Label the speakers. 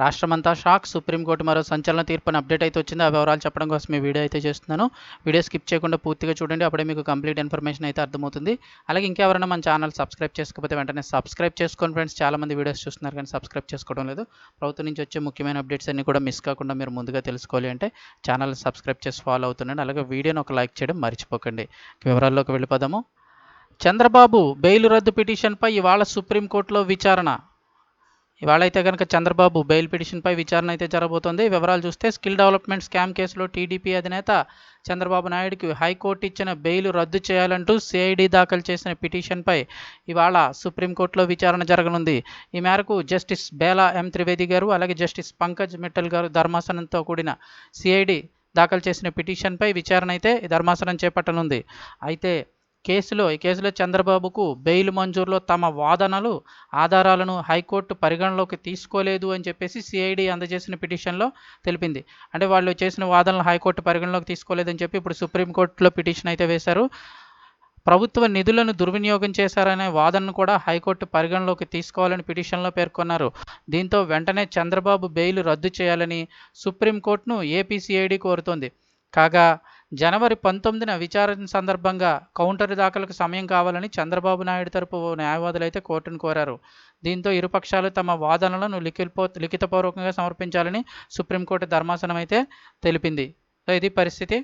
Speaker 1: రాష్ట్రమంతా shock. Supreme court మరో సంచలన తీర్పుని అప్డేట్ అయితే వచ్చింది. ఆ వివరాలు చెప్పడం కోసం ఈ వీడియో అయితే చేస్తున్నాను. వీడియో స్కిప్ చేయకుండా పూర్తిగా చూడండి. అప్పుడే మీకు కంప్లీట్ ఇన్ఫర్మేషన్ అయితే అర్థమవుతుంది. అలాగే ఇంకెవరైనా మన ఛానల్ సబ్స్క్రైబ్ చేసుకోకపోతే వెంటనే సబ్స్క్రైబ్ చేసుకోండి ఫ్రెండ్స్. చాలా మంది వీడియోస్ చూస్తున్నారు కానీ సబ్స్క్రైబ్ చేసుకోవడం లేదు. ప్రభుత్వం నుంచి వచ్చే ముఖ్యమైన అప్డేట్స్ అన్ని కూడా మిస్ కాకుండా మీరు ముందుగా తెలుసుకోవాలి అంటే ఛానల్ సబ్స్క్రైబ్ చేసి ఫాలో అవుతుండండి. అలాగే వీడియోని ఒక లైక్ చేయడం మర్చిపోకండి. వివరాల్లోకి వెళ్ళిపోదాము. చంద్రబాబు బెయిల్ రద్దు పిటిషన్పై ఇవాళ సుప్రీంకోర్టులో విచారణ. ఇవాళ అయితే కనుక చంద్రబాబు బెయిల్ పిటిషన్పై విచారణ అయితే జరగబోతోంది వివరాలు చూస్తే స్కిల్ డెవలప్మెంట్ స్కామ్ కేసులో టీడీపీ అధినేత చంద్రబాబు నాయుడుకి హైకోర్టు ఇచ్చిన బెయిల్ రద్దు చేయాలంటూ సిఐడి దాఖలు చేసిన పిటిషన్పై ఇవాళ సుప్రీంకోర్టులో విచారణ జరగనుంది. ఈ మేరకు జస్టిస్ బేలా ఎం త్రివేది గారు అలాగే జస్టిస్ పంకజ్ మిట్టల్ గారు ధర్మాసనంతో కూడిన సిఐడి దాఖలు చేసిన పిటిషన్పై విచారణ అయితే ధర్మాసనం చేపట్టనుంది. అయితే కేసులో ఈ కేసులో చంద్రబాబుకు బెయిల్ మంజూరులో తమ వాదనలు ఆధారాలను హైకోర్టు పరిగణలోకి తీసుకోలేదు అని చెప్పేసి సిఐడి అందజేసిన పిటిషన్లో తెలిపింది. అంటే వాళ్ళు చేసిన వాదనలు హైకోర్టు పరిగణలోకి తీసుకోలేదని చెప్పి ఇప్పుడు సుప్రీంకోర్టులో పిటిషన్ అయితే వేశారు. ప్రభుత్వ నిధులను దుర్వినియోగం చేశారనే వాదనను కూడా హైకోర్టు పరిగణలోకి తీసుకోవాలని పిటిషన్లో పేర్కొన్నారు. దీంతో వెంటనే చంద్రబాబు బెయిల్ రద్దు చేయాలని సుప్రీంకోర్టును ఏపీసీఐడి కోరుతోంది. కాగా జనవరి పంతొమ్మిదిన విచారణ సందర్భంగా కౌంటర్ దాఖలకు సమయం కావాలని చంద్రబాబు నాయుడు తరపు న్యాయవాదులు అయితే కోర్టును కోరారు. దీంతో ఇరుపక్షాలు తమ వాదనలను లిఖిపో లిఖితపూర్వకంగా సమర్పించాలని సుప్రీంకోర్టు ధర్మాసనం అయితే తెలిపింది. సో ఇది పరిస్థితి.